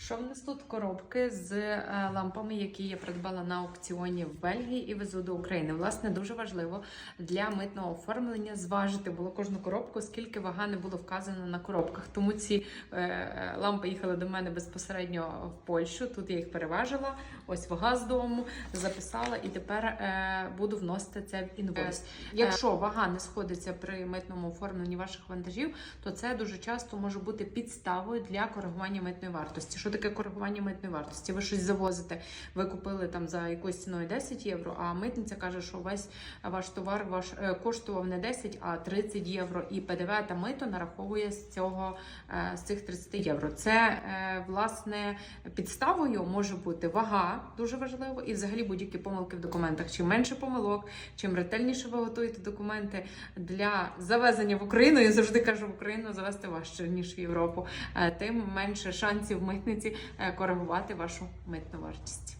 Що в нас тут коробки з е, лампами, які я придбала на аукціоні в Бельгії і везу до України. Власне, дуже важливо для митного оформлення зважити було кожну коробку, скільки вага не було вказано на коробках. Тому ці е, е, лампи їхали до мене безпосередньо в Польщу. Тут я їх переважила. Ось вага з дому записала, і тепер буду вносити це в інвойс. Якщо вага не сходиться при митному оформленні ваших вантажів, то це дуже часто може бути підставою для коригування митної вартості. Що таке коригування митної вартості? Ви щось завозите, ви купили там за якоюсь ціною 10 євро, а митниця каже, що весь ваш товар ваш е, коштував не 10, а 30 євро. І ПДВ та мито нараховує з цього е, з цих 30 євро. Це е, власне підставою може бути вага, дуже важливо, і взагалі будь-які помилки в документах. Чим менше помилок, чим ретельніше ви готуєте документи для завезення в Україну, я завжди кажу в Україну завести важче ніж в Європу, тим менше шансів митниці е, коригувати вашу митну вартість.